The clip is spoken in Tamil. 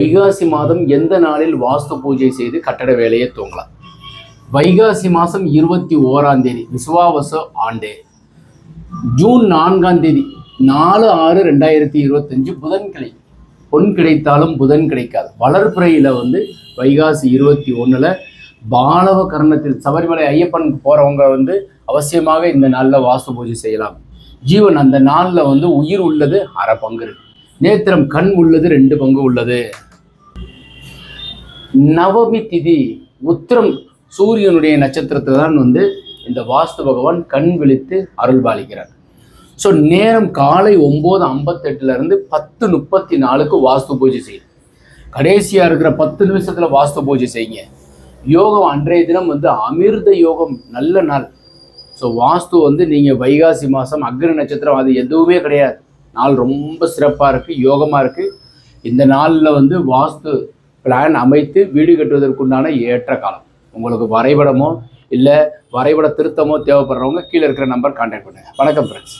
வைகாசி மாதம் எந்த நாளில் வாஸ்து பூஜை செய்து கட்டட வேலையை தூங்கலாம்? வைகாசி மாதம் இருபத்தி ஓராம் தேதி விசுவாவச ஆண்டு. ஜூன் நான்காம் தேதி நாலு ஆறு ரெண்டாயிரத்தி இருபத்தஞ்சு புதன்கிழமை பொன் கிடைத்தாலும் புதன் கிடைக்காது. வளர்ப்புறையில் வந்து வைகாசி இருபத்தி ஒன்றில் பாலவ கர்ணத்தில் சபரிமலை ஐயப்பன் போகிறவங்க வந்து அவசியமாக இந்த நாளில் வாஸ்து பூஜை செய்யலாம். ஜீவன் அந்த நாளில் வந்து உயிர் உள்ளது அரை பங்கு இருக்கு. நேத்திரம் கண் உள்ளது ரெண்டு பங்கு உள்ளது. நவமி திதி உத்திரம் சூரியனுடைய நட்சத்திரத்தில் தான் வந்து இந்த வாஸ்து பகவான் கண் விழித்து அருள் பாலிக்கிறார் ஸோ நேரம் காலை ஒம்பது ஐம்பத்தெட்டுல இருந்து பத்து முப்பத்தி நாலுக்கு வாஸ்து பூஜை செய்யும் கடைசியாக இருக்கிற பத்து நிமிஷத்தில் வாஸ்து பூஜை செய்யுங்க. யோகம் அன்றைய தினம் வந்து அமிர்த யோகம் நல்ல நாள். ஸோ வாஸ்து வந்து நீங்கள் வைகாசி மாதம் அக்னி நட்சத்திரம் அது எதுவுமே கிடையாது. நாள் ரொம்ப சிறப்பாக இருக்குது யோகமாக இருக்குது இந்த நாளில் வந்து வாஸ்து பிளான் அமைத்து வீடு கட்டுவதற்குண்டான ஏற்ற காலம். உங்களுக்கு வரைபடமோ இல்லை வரைபட திருத்தமோ தேவைப்படுறவங்க கீழே இருக்கிற நம்பர் கான்டாக்ட் பண்ணுங்கள் வணக்கம் ஃப்ரெண்ட்ஸ்